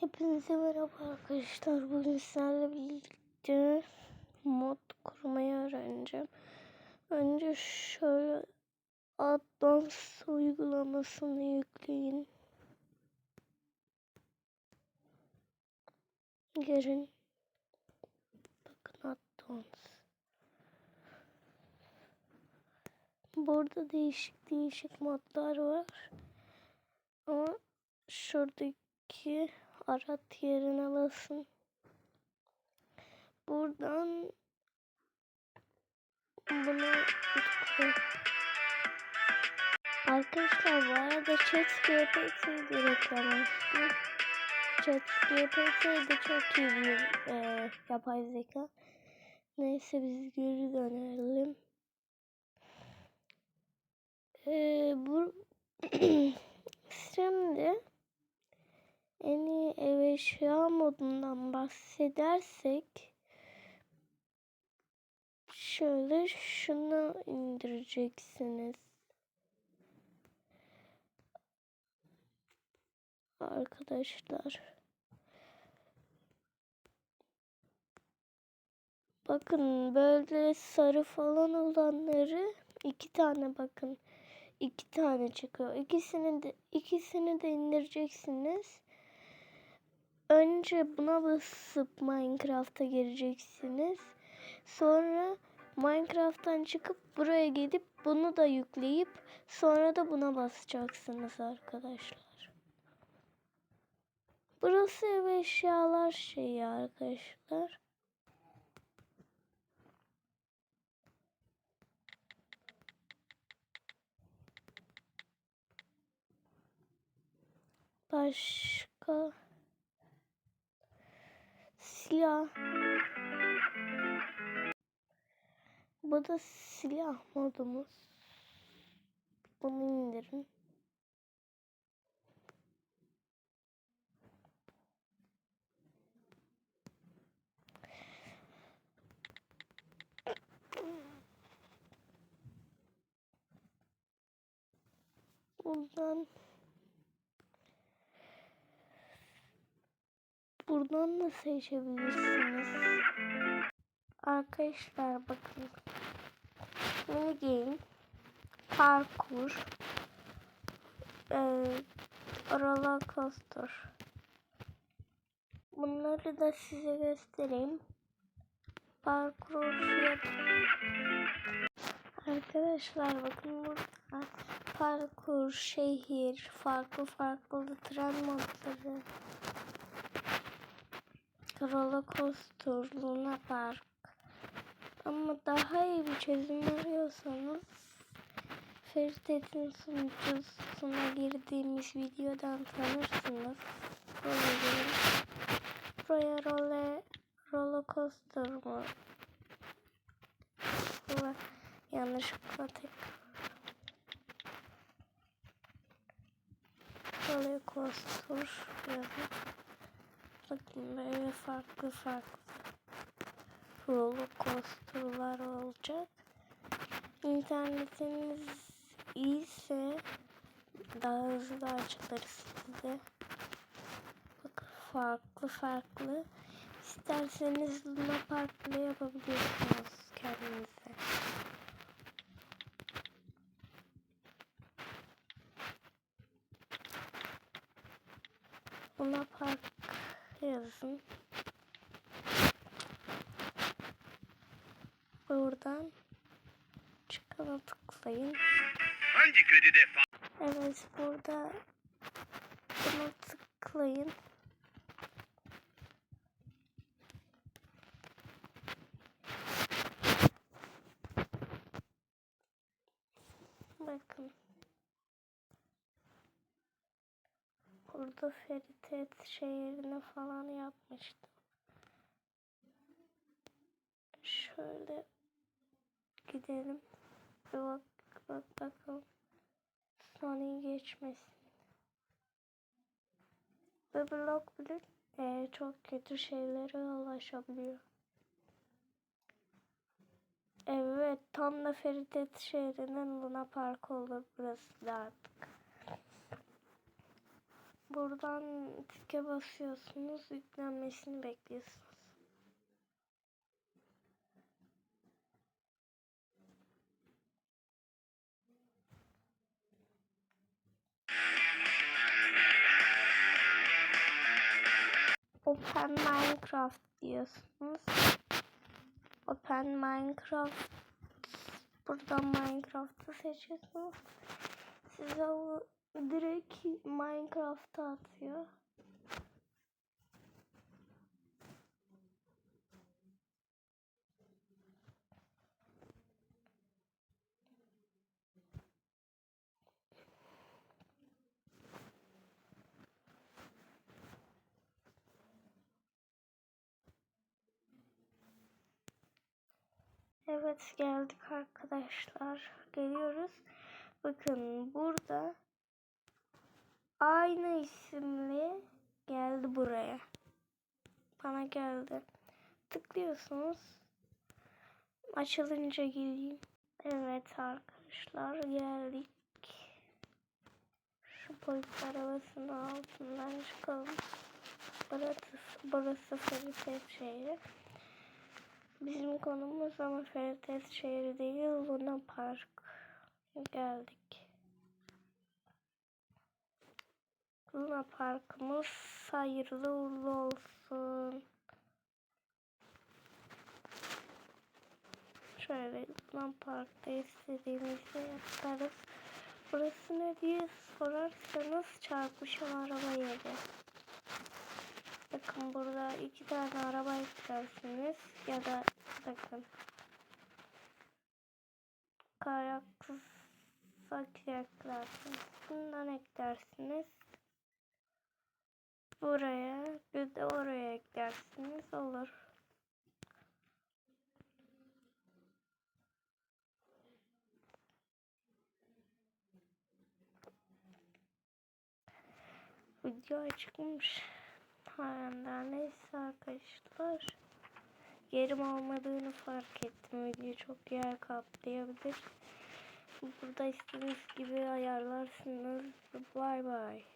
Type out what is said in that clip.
Hepinize merhaba arkadaşlar. Bugün sizlerle birlikte mod kurmayı öğreneceğim. Önce şöyle Advanced uygulamasını yükleyin. Gelin. Bakın Advanced. Burada değişik değişik modlar var. Ama şuradaki arat yerine basın. Buradan bunu. Arkadaşlar bu arada chat GPT'de reklam olsun. Chat GPT de çok iyi bir e, yapay zeka. Neyse biz geri dönelim. E, bu şimdi en iyi ev eşya modundan bahsedersek şöyle şunu indireceksiniz. Arkadaşlar. Bakın böyle sarı falan olanları iki tane bakın. iki tane çıkıyor. İkisini de ikisini de indireceksiniz. Önce buna basıp Minecraft'a gireceksiniz. Sonra Minecraft'tan çıkıp buraya gidip bunu da yükleyip sonra da buna basacaksınız arkadaşlar. Burası ev eşyalar şeyi arkadaşlar. Başka silah. Bu da silah modumuz. Bunu indirin. Buradan buradan da seçebilirsiniz. Arkadaşlar bakın. Mini parkur, e, roller coaster. Bunları da size göstereyim. Parkur. Arkadaşlar bakın burada parkur, şehir, farklı farklı tren modları. Roller coaster, Luna Park. Ama daha iyi bir çözüm arıyorsanız Ferit'in sunucusuna girdiğimiz videodan tanırsınız. Böyle Buraya roller, roller coaster mı? Buraya yanlışlıkla tek roller coaster yazın. Bakın böyle farklı farklı roller coaster'lar olacak. İnternetiniz iyiyse daha hızlı açılır size. Bakın farklı farklı. İsterseniz Luna Park'la yapabilirsiniz kendinize. Luna Park yazın. Buradan çıkana tıklayın. Hangi kredide Evet burada buna tıklayın. Bakın. Burada Feritet şehrini falan yapmıştım. Şöyle gidelim. Bir bak, bak bakalım. Sony geçmesin. Ve blok bile e, çok kötü şeylere ulaşabiliyor. Evet tam da Feritet şehrinin Luna Park olur burası da artık. Buradan tike basıyorsunuz. Yüklenmesini bekliyorsunuz. Open Minecraft diyorsunuz. Open Minecraft. Buradan Minecraft'ı seçiyorsunuz. Size direkt Minecraft'a atıyor. Evet geldik arkadaşlar. Geliyoruz. Bakın burada aynı isimli geldi buraya. Bana geldi. Tıklıyorsunuz. Açılınca geleyim. Evet arkadaşlar geldik. Şu polis arabasının altından çıkalım. Burası, burası Feritet şehri. Bizim konumuz ama Feritet şehri değil, Luna Park. Geldik. Luna Park'ımız hayırlı uğurlu olsun. Şöyle Luna Park'ta istediğimizi yaparız. Burası ne diye sorarsanız çarpışan araba yeri. Bakın burada iki tane araba eklersiniz ya da bakın kayak kızak eklersiniz. Bundan eklersiniz. Buraya bir de oraya eklersiniz olur. Video çıkmış. Hala neyse arkadaşlar. Yerim olmadığını fark ettim. Video çok yer kaplayabilir. Burada istediğiniz gibi ayarlarsınız. Bye bye.